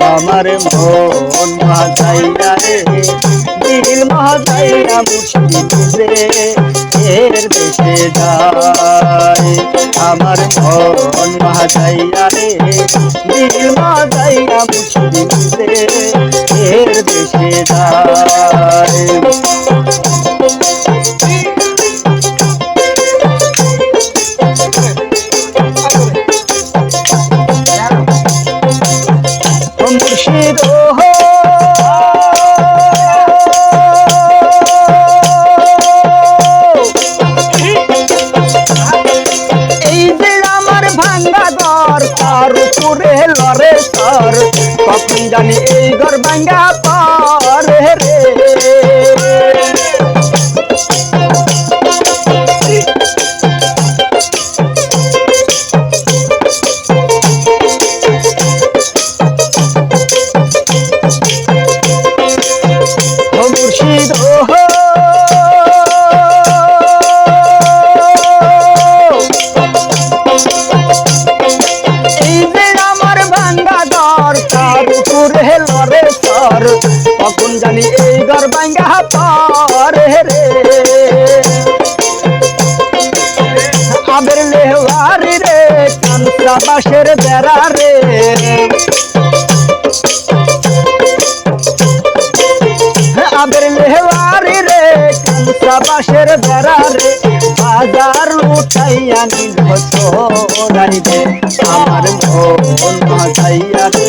আমার মন মাঝাইয়া রে, দিল মাঝাইয়া মুশকিল রে এর দেশে যায়। আমার মন মাঝাইয়া রে, দিল মাঝাইয়া মুশকিল রে এর দেশে যায়। কখন জানি এই ঘর ভাঙ্গা সর কখন জানি এই ঘর ভাঙ্গা পরে রে। আবের লেওয়ারি রে কান্তা বাসের বেড়া রে। আবের লেওয়ারি রে কান্তা বাসের বেড়া রে। বাজার উঠাইয়া নিল সোনাইবে আমার মন মাঝাইয়া রে।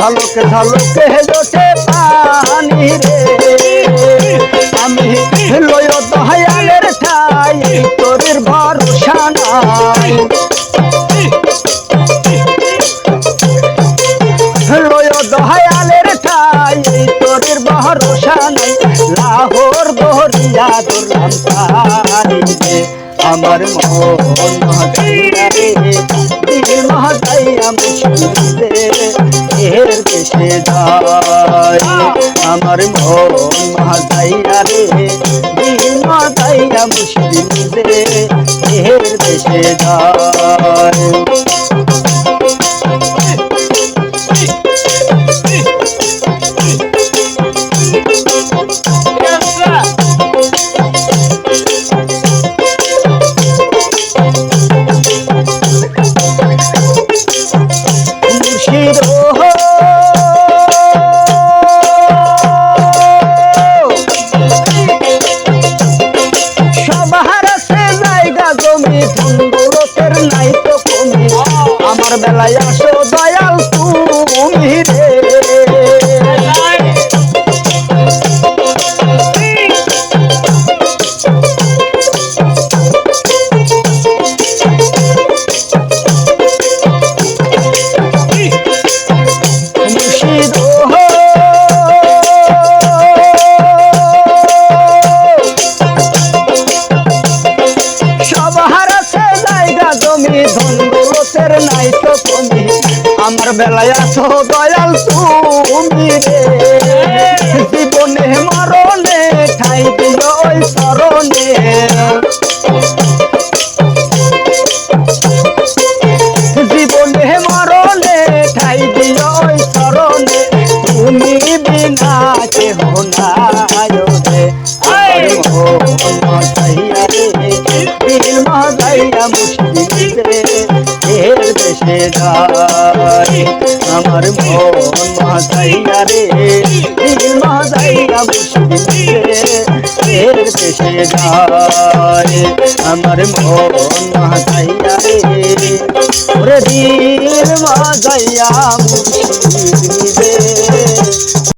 ঝলকে ঝলকে ওঠে পানি রে। আমি লয় দয়ালের ঠাই তোরের ভরসা নাই। লয় দয়ালের ঠাই তোরের ভরসা নাই। লাহোর বহরিয়া আমার মন দেশে যায়। আমার মন মহাদাইয়া রে মহাদাইয়া মুশকিলে দেশে যায়। বেলায় আছো দয়াল তুমি রে জীবনে মরণে ঠাই দিল ওই স্মরণে জীবনে মরণে ঠাই দিল ওই স্মরণে তুমি বিনা কেহ নাই এর দেশে যায় আমার মন মাঝাইয়া রে দিল মাঝাইয়া মুশকিল রে পরের দেশে যায় আমার মন হাসাইয়া রে ওরে দিল মাজাইয়া মুর্শিদ